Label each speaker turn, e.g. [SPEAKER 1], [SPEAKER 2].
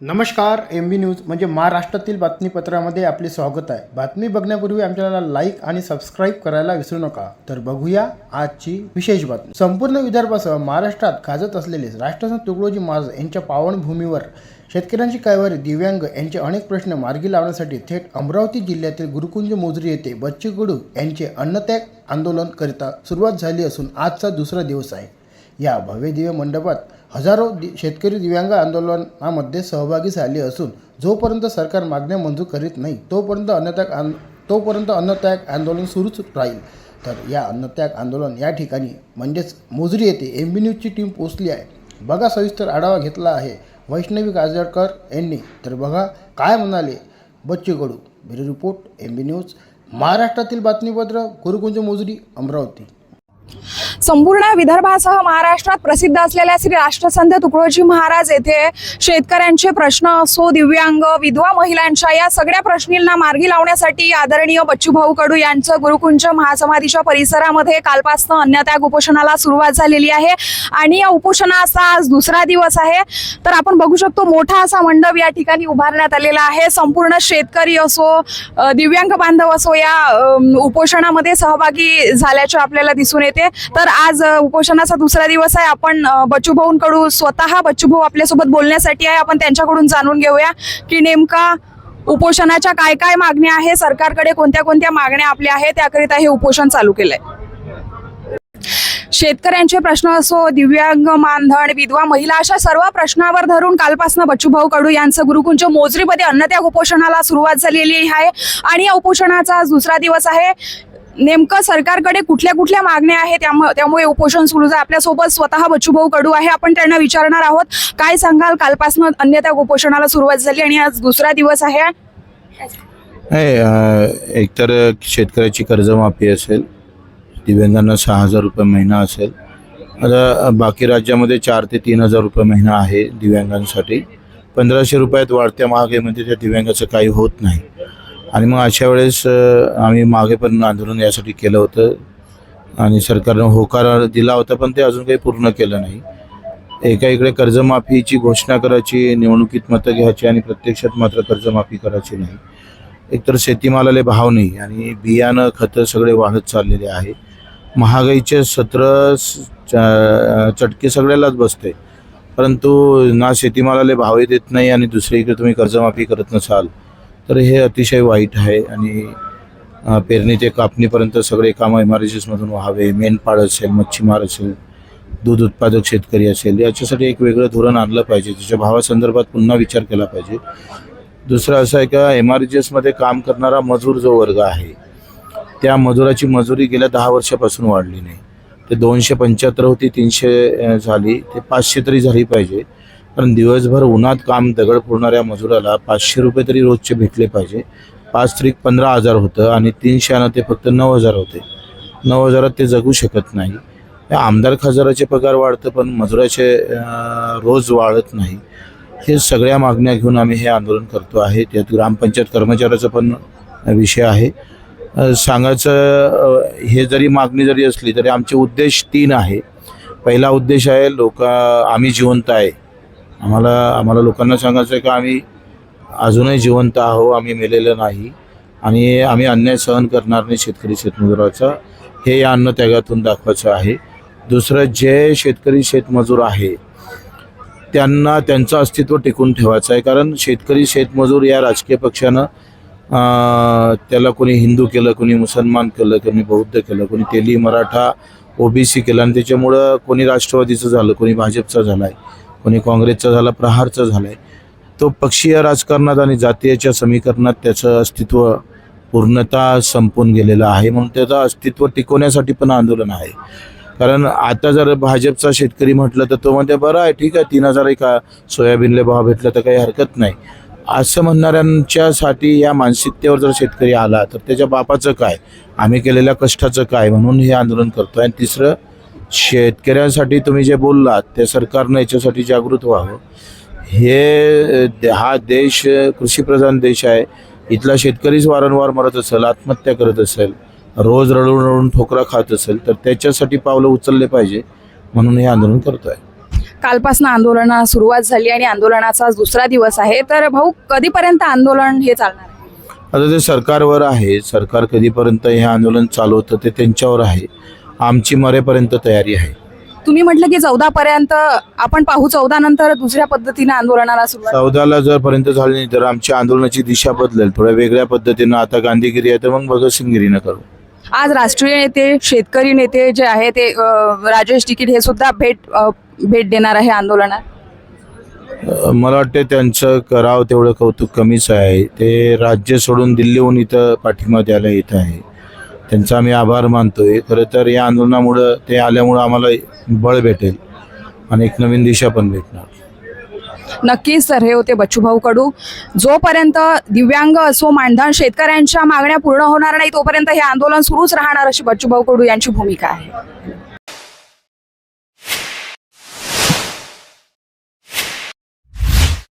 [SPEAKER 1] नमस्कार M B news म्हणजे महाराष्ट्रातील बातमीपत्रामध्ये आपले स्वागत आहे. बातमी बघण्यापूर्वी आमच्याला लाईक आणि सबस्क्राईब करायला विसरू नका. तर बघूया आजची विशेष बातमी. संपूर्ण विदर्भासह महाराष्ट्रात गाजत असलेले राष्ट्रसंत तुकडोजी महाराज यांच्या पावनभूमीवर शेतकऱ्यांची कायवारी दिव्यांग यांचे अनेक प्रश्न मार्गी लावण्यासाठी थेट अमरावती जिल्ह्यातील गुरुकुंज मोजरी येथे बच्चू कडू यांचे अन्नत्याग आंदोलन करिता सुरुवात झाली असून आजचा दुसरा दिवस आहे. या भव्य दिव्य मंडपात हजारो दि शेतकरी दिव्यांग आंदोलनामध्ये सहभागी झाले असून जोपर्यंत सरकार मागण्या मंजूर करीत नाही तोपर्यंत अन्नत्याग आंद तोपर्यंत अन्नत्याग आंदोलन सुरूच राहील. तर या अन्नत्याग आंदोलन या ठिकाणी म्हणजेच मोजरी येथे एम बी न्यूजची टीम पोचली आहे. बघा सविस्तर आढावा घेतला आहे वैष्णवी काजळकर यांनी. तर बघा काय म्हणाले बच्चे गडू. Bureau report M B news. महाराष्ट्रातील बातमीपत्र गुरुकुंज मोजरी अमरावती.
[SPEAKER 2] संपूर्ण विदर्भासह महाराष्ट्रात प्रसिद्ध असलेल्या श्री राष्ट्रसंत तुकडोजी महाराज येथे शेतकऱ्यांचे प्रश्न असो दिव्यांग विधवा महिलांच्या या सगळ्या प्रश्नींना मार्गी लावण्यासाठी आदरणीय बच्चूभाऊ कडू यांचं गुरुकुंज महासमाधीच्या परिसरामध्ये कालपासनं अन्नत्याग उपोषणाला सुरुवात झालेली आहे. आणि या उपोषणाचा आज दुसरा दिवस आहे. तर आपण बघू शकतो मोठा असा मंडप या ठिकाणी उभारण्यात आलेला आहे. संपूर्ण शेतकरी असो दिव्यांग बांधव असो या उपोषणामध्ये सहभागी झाल्याचे आपल्याला दिसून येते. तर आज उपोषणाचा दुसरा दिवस आहे. आपण बच्चू भाऊंकडून स्वतः बच्चूभाऊ आपल्यासोबत बोलण्यासाठी आहे. आपण त्यांच्याकडून जाणून घेऊया की नेमका उपोषणाच्या काय काय मागण्या आहे सरकारकडे कोणत्या कोणत्या मागण्या आपल्या आहेत त्याकरिता हे उपोषण चालू केलंय. शेतकऱ्यांचे प्रश्न असो दिव्यांग मानधन विधवा महिला अशा सर्व प्रश्नावर धरून कालपासून बच्चूभाऊ कडू यांचं गुरुकुंज मोजरीमध्ये अन्नत्याग उपोषणाला सुरुवात झालेली आहे. आणि या उपोषणाचा दुसरा दिवस आहे. नेमकं सरकारकडे कुठल्या कुठल्या मागण्या आहेत त्यामुळे त्यामुळे उपोषण सुरू आहे आपल्यासोबत स्वतः बच्चूभाऊ कडू आहे. आपण त्यांना विचारणार आहोत काय सांगाल? कालपासून अन्यथा उपोषणाला सुरुवात झाली आणि आज दुसरा दिवस आहे.
[SPEAKER 3] एकतर शेतकऱ्याची कर्जमाफी असेल दिव्यांगांना सहा हजार रुपये महिना असेल. आता बाकी राज्यामध्ये चार ते तीन हजार रुपये महिना आहे दिव्यांगांसाठी. पंधराशे रुपयात वाढत्या महागाईमध्ये त्या दिव्यांगाचं काही होत नाही. आणि मग अशा वेळेस आम्ही मागे पण आंदोलन यासाठी केलं होतं. आणि सरकारनं होकार दिला होता पण ते अजून काही पूर्ण केलं नाही. एका इकडे कर्जमाफीची घोषणा करायची निवडणुकीत मतं घ्यायची आणि प्रत्यक्षात मात्र कर्जमाफी करायची नाही. एकतर शेतीमालाले भाव नाही आणि बियाणं खतं सगळे वाढत चाललेले आहे. महागाईचे सत्र च- चटके सगळ्यालाच बसते परंतु ना शेतीमालाले भावही देत नाही आणि दुसरीकडे तुम्ही कर्जमाफी करत नसाल तर हे अतिशय वाईट आहे आणि पेरणी ते कापणीपर्यंत सगळे कामं एम आर एसमधून व्हावे मेनपाड असेल मच्छीमार असेल दूध उत्पादक शेतकरी असेल याच्यासाठी एक वेगळं धोरण आणलं पाहिजे त्याच्या भावासंदर्भात पुन्हा विचार केला पाहिजे. दुसरं असं आहे का एम आरमध्ये काम करणारा मजूर जो वर्ग आहे त्या मजुराची मजुरी गेल्या दहा वर्षापासून वाढली नाही. ते दोनशे पंच्याहत्तर होती तीनशे झाली ते पाचशे तरी झाली पाहिजे. कारण दिवसभर उन्हात काम दगड फोडणाऱ्या मजुराला पाचशे रुपये तरी रोजचे भेटले पाहिजे. पाच त्रिक पंधरा हजार होतं आणि तीनशे तीनशेनं ते फक्त नऊ हजार होते. नऊ हजारात ते जगू शकत नाही. आमदार खासदाराचे पगार वाढतं पण मजुराचे रोज वाढत नाही. हे सगळ्या मागण्या घेऊन आम्ही हे आंदोलन करतो आहे. त्यात ग्रामपंचायत कर्मचाऱ्याचा पण विषय आहे. सांगायचं हे जरी मागणी जरी असली तरी आमचे उद्देश तीन आहे. पहिला उद्देश आहे लोक आम्ही जिवंत आहे. आम्हाला आम्हाला लोकांना सांगायचं आहे का आम्ही अजूनही जिवंत आहो आम्ही मेलेलं नाही. आणि आम्ही अन्याय सहन करणार नाही शेतकरी शेतमजुराचा. हे या अन्नत्यागातून दाखवायचं आहे. दुसरं जे शेतकरी शेतमजूर आहे त्यांना त्यांचं अस्तित्व टिकून ठेवायचं आहे. कारण शेतकरी शेतमजूर या राजकीय पक्षानं त्याला कोणी हिंदू केलं कोणी मुसलमान केलं कोणी बौद्ध केलं कोणी तेली मराठा ओबीसी केलं. आणि त्याच्यामुळं कोणी राष्ट्रवादीचं झालं कोणी भाजपचं झालं आहे कोणी काँग्रेसचा झाला प्रहारचा झाला आहे तो पक्षीय राजकारणात आणि जातीयच्या समीकरणात त्याचं अस्तित्व पूर्णतः संपून गेलेलं आहे. म्हणून त्याचं अस्तित्व टिकवण्यासाठी पण आंदोलन आहे. कारण आता जर भाजपचा शेतकरी म्हटलं तर तो म्हणते बरं आहे ठीक आहे तीन हजार एका सोयाबीनला भाव भेटला तर काही हरकत नाही. असं म्हणणाऱ्यांच्यासाठी या मानसिकतेवर जर शेतकरी आला तर त्याच्या बापाचं काय? आम्ही केलेल्या कष्टाचं काय? म्हणून हे आंदोलन करतो आणि तिसरं शेतकऱ्यांसाठी तुम्ही जे बोललात त्या सरकारनं याच्यासाठी जागृत व्हावं. हे हा देश कृषीप्रधान देश आहे. इथला शेतकरीच वारंवार मरत असेल आत्महत्या करत असेल रोज रडून रडून ठोकरा खात असेल तर त्याच्यासाठी पावलं उचलले पाहिजे म्हणून हे आंदोलन करतो आहे
[SPEAKER 2] कालपासून आंदोलनाला सुरुवात झाली आणि आंदोलनाचा दुसरा दिवस आहे. तर भाऊ कधीपर्यंत आंदोलन हे चालणार?
[SPEAKER 3] आता ते सरकारवर आहे सरकार कधीपर्यंत हे आंदोलन चालवतं ते त्यांच्यावर आहे. आमची मरेपर्यंत तयारी आहे.
[SPEAKER 2] तुम्ही म्हटलं की चौदा पर्यंत आपण पाहू चौदा नंतर दुसऱ्या पद्धतीने आंदोलनाला सुरुवात.
[SPEAKER 3] चौदाला जर पर्यंत झाली नाही तर आमची आंदोलनाची दिशा बदलेल. थोड्या वेगळ्या पद्धतीनं आता गांधीगिरी आहे तर मग भगतसिंगगिरीनं करू.
[SPEAKER 2] आज राष्ट्रीय नेते शेतकरी नेते जे आहे ते राजेश तिकीट हे सुद्धा भेट भेट देणार आहे आंदोलनात.
[SPEAKER 3] मला वाटते त्यांचं करावं तेवढं कौतुक कमीच आहे. ते राज्य सोडून दिल्लीहून इथं पाठिंबा द्यायला येत आहे. त्यांचा आम्ही आभार मानतोय. खरं तर या आंदोलनामुळं ते आल्यामुळं आम्हाला बळ भेटेल आणि एक नवीन दिशा पण भेटणार.
[SPEAKER 2] नक्कीच सर. हे होते बच्चूभाऊ कडू जोपर्यंत दिव्यांग असो मानधन शेतकऱ्यांच्या मागण्या पूर्ण होणार नाही तोपर्यंत हे आंदोलन सुरूच राहणार अशी बच्चूभाऊ कडू यांची भूमिका आहे.